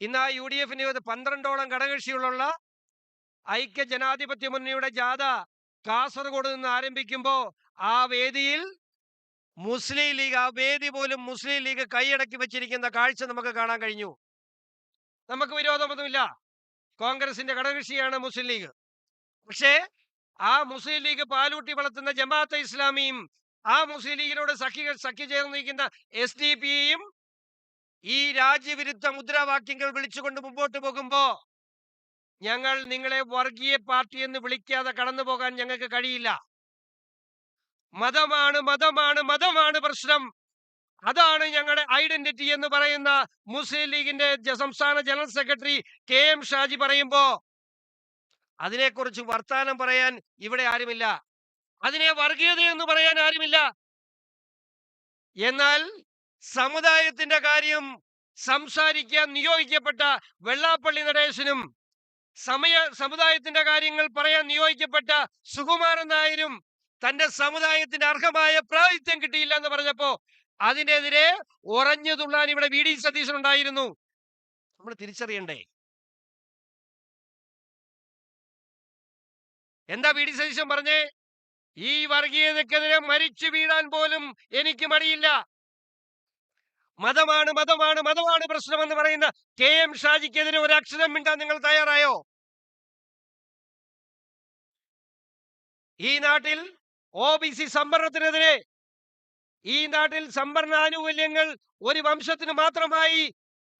ഇന്ന് ആ U D എഫിന് പന്ത്രണ്ടോളം ഘടകകക്ഷികളുള്ള ഐക്യ ജനാധിപത്യ മുന്നണിയുടെ ജാഥ കാസർഗോഡ് നിന്ന് ആരംഭിക്കുമ്പോൾ ആ വേദിയിൽ മുസ്ലിം ലീഗ് ആ വേദി പോലും മുസ്ലിം ലീഗ് കൈയടക്കി വെച്ചിരിക്കുന്ന കാഴ്ച നമുക്ക് കാണാൻ കഴിഞ്ഞു. നമുക്ക് വിരോധമൊന്നുമില്ല. കോൺഗ്രസിന്റെ ഘടകകക്ഷിയാണ് മുസ്ലിം ലീഗ്. പക്ഷേ ആ മുസ്ലിം ലീഗ് പാലൂട്ടി വളർത്തുന്ന ജമാഅത്തെ ഇസ്ലാമിയും ആ മുസ്ലിം ലീഗിനോട് സഖ്യ സഖ്യ ചേർന്ന് നിൽക്കുന്ന എസ് ഡി പിയും ഈ രാജ്യവിരുദ്ധ മുദ്രാവാക്യങ്ങൾ വിളിച്ചുകൊണ്ട് മുമ്പോട്ട് പോകുമ്പോ ഞങ്ങൾ നിങ്ങളെ വർഗീയ പാർട്ടി എന്ന് വിളിക്കാതെ കടന്നു പോകാൻ ഞങ്ങൾക്ക് കഴിയില്ല. മതമാണ് മതമാണ് മതമാണ് പ്രശ്നം. അതാണ് ഞങ്ങളുടെ ഐഡന്റിറ്റി എന്ന് പറയുന്ന മുസ്ലിം ലീഗിന്റെ സംസ്ഥാന general secretary K M Shaji പറയുമ്പോ അതിനെക്കുറിച്ച് വർത്താനം പറയാൻ ഇവിടെ ആരുമില്ല. അതിനെ വർഗീയത എന്ന് പറയാൻ ആരുമില്ല. എന്നാൽ സമുദായത്തിന്റെ കാര്യം സംസാരിക്കാൻ നിയോഗിക്കപ്പെട്ട വെള്ളാപ്പള്ളി നടേശനും സമയ സമുദായത്തിന്റെ കാര്യങ്ങൾ പറയാൻ നിയോഗിക്കപ്പെട്ട സുകുമാരൻ നായരും തന്റെ സമുദായത്തിന് അർഹമായ പ്രാതിഥ്യം കിട്ടിയില്ല എന്ന് പറഞ്ഞപ്പോ അതിനെതിരെ ഉറഞ്ഞു തുള്ളാൻ ഇവിടെ വി. ഡി. സതീശൻ ഉണ്ടായിരുന്നു. നമ്മൾ തിരിച്ചറിയണ്ടേ? എന്താ വി. ഡി. സതീശൻ പറഞ്ഞേ? ഈ വർഗീയതക്കെതിരെ മരിച്ചു വീഴാൻ പോലും എനിക്ക് മടിയില്ല. മതമാണ് മതമാണ് മതമാണ് പ്രശ്നമെന്ന് പറയുന്ന കെ എം ഷാജിക്കെതിരെ ഒരു അക്ഷരം മിണ്ടാൻ നിങ്ങൾ തയ്യാറായോ? ഈ നാട്ടിൽ ഒ ബി സി സംവരണത്തിനെതിരെ ഈ നാട്ടിൽ സംവരണ ആനുകൂല്യങ്ങൾ ഒരു വംശത്തിന് മാത്രമായി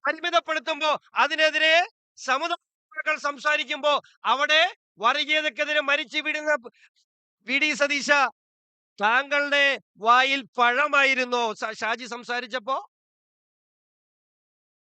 പരിമിതപ്പെടുത്തുമ്പോൾ അതിനെതിരെ സമുദായങ്ങൾ സംസാരിക്കുമ്പോൾ അവിടെ വർഗീയതക്കെതിരെ മരിച്ചു വിടുന്ന വി ഡി സതീശ താങ്കളുടെ വായിൽ പഴമായിരുന്നോ ഷാജി സംസാരിച്ചപ്പോ?